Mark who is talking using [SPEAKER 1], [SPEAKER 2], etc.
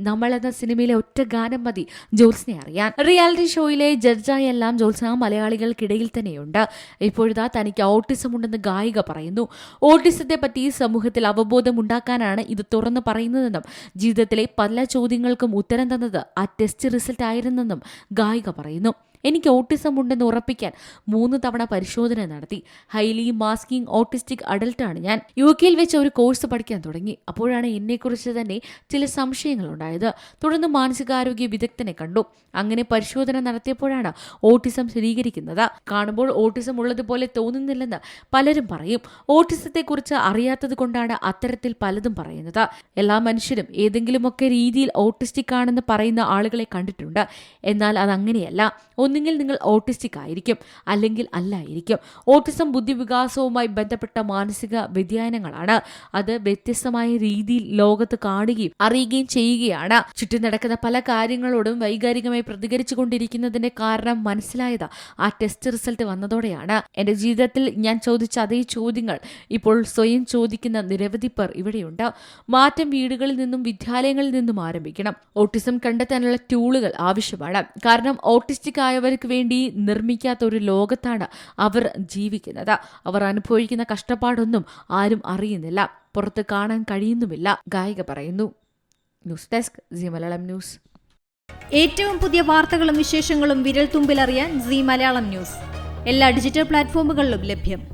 [SPEAKER 1] നമ്മൾ എന്ന സിനിമയിലെ ഒറ്റ ഗാനം മതി ജോത്സിനെ അറിയാൻ. റിയാലിറ്റി ഷോയിലെ ജഡ്ജായെല്ലാം ജോത്സ്ന മലയാളികൾക്കിടയിൽ തന്നെയുണ്ട്. ഇപ്പോഴിതാ തനിക്ക് ഓട്ടിസം ഉണ്ടെന്ന് ഗായിക പറയുന്നു. ഓട്ടിസത്തെ പറ്റി സമൂഹത്തിൽ അവബോധം ഉണ്ടാക്കാനാണ് ഇത് തുറന്നു പറയുന്നതെന്നും ജീവിതത്തിലെ പല ചോദ്യങ്ങൾക്കും ഉത്തരം തന്നത് ആ ടെസ്റ്റ് റിസൾട്ട് ആയിരുന്നെന്നും ഗായിക പറയുന്നു. എനിക്ക് ഓട്ടിസം ഉണ്ടെന്ന് ഉറപ്പിക്കാൻ മൂന്ന് തവണ പരിശോധന നടത്തി. ഹൈലി മാസ്കിംഗ് ഓട്ടിസ്റ്റിക് അഡൽട്ടാണ് ഞാൻ. യു കെയിൽ വെച്ച് ഒരു കോഴ്സ് പഠിക്കാൻ തുടങ്ങി. അപ്പോഴാണ് എന്നെക്കുറിച്ച് തന്നെ ചില സംശയങ്ങൾ ഉണ്ടായത് തുടർന്ന് മാനസികാരോഗ്യ വിദഗ്ധനെ കണ്ടു. അങ്ങനെ പരിശോധന നടത്തിയപ്പോഴാണ് ഓട്ടിസം സ്ഥിരീകരിക്കുന്നത്. കാണുമ്പോൾ ഓട്ടിസം ഉള്ളതുപോലെ തോന്നുന്നില്ലെന്ന് പലരും പറയും. ഓട്ടിസത്തെക്കുറിച്ച് അറിയാത്തത് കൊണ്ടാണ് അത്തരത്തിൽ പലതും പറയുന്നത്. എല്ലാ മനുഷ്യരും ഏതെങ്കിലുമൊക്കെ രീതിയിൽ ഓട്ടിസ്റ്റിക് ആണെന്ന് പറയുന്ന ആളുകളെ കണ്ടിട്ടുണ്ട്. എന്നാൽ അതങ്ങനെയല്ല. ഒന്നുകിൽ നിങ്ങൾ ഓട്ടിസ്റ്റിക് ആയിരിക്കും അല്ലെങ്കിൽ അല്ലായിരിക്കും. ഓട്ടിസം ബുദ്ധിവികാസവുമായി ബന്ധപ്പെട്ട മാനസിക വ്യതിയാനങ്ങളാണ്. അത് വ്യത്യസ്തമായ രീതിയിൽ ലോകത്ത് കാണുകയും അറിയുകയും ചെയ്യുകയാണ്. ചുറ്റും നടക്കുന്ന പല കാര്യങ്ങളോടും വൈകാരികമായി പ്രതികരിച്ചു കൊണ്ടിരിക്കുന്നതിന്റെ കാരണം മനസ്സിലായത് ആ ടെസ്റ്റ് റിസൾട്ട് വന്നതോടെയാണ്. എന്റെ ജീവിതത്തിൽ ഞാൻ ചോദിച്ച അതേ ചോദ്യങ്ങൾ ഇപ്പോൾ സ്വയം ചോദിക്കുന്ന നിരവധി പേർ ഇവിടെയുണ്ട്. മാറ്റം വീടുകളിൽ നിന്നും വിദ്യാലയങ്ങളിൽ നിന്നും ആരംഭിക്കണം. ഓട്ടിസം കണ്ടെത്താനുള്ള ടൂളുകൾ ആവശ്യമാണ്. കാരണം ഓട്ടിസ്റ്റിക് ആയവർക്ക് വേണ്ടി നിർമ്മിക്കാത്ത ഒരു ലോകത്താണ് അവർ ജീവിക്കുന്നത്. അവർ അനുഭവിക്കുന്ന കഷ്ടപ്പാടൊന്നും ആരും അറിയുന്നില്ല. പുറത്ത് കാണാൻ കഴിയുന്നുമില്ല. ഗായിക പറയുന്നു. News desk Zee Malayalam news.
[SPEAKER 2] ഏറ്റവും പുതിയ വാർത്തകളും വിശേഷങ്ങളും വിരൽ തുമ്പിലറിയാൻ സി മലയാളം ന്യൂസ്. എല്ലാ ഡിജിറ്റൽ പ്ലാറ്റ്ഫോമുകളിലും ലഭ്യം.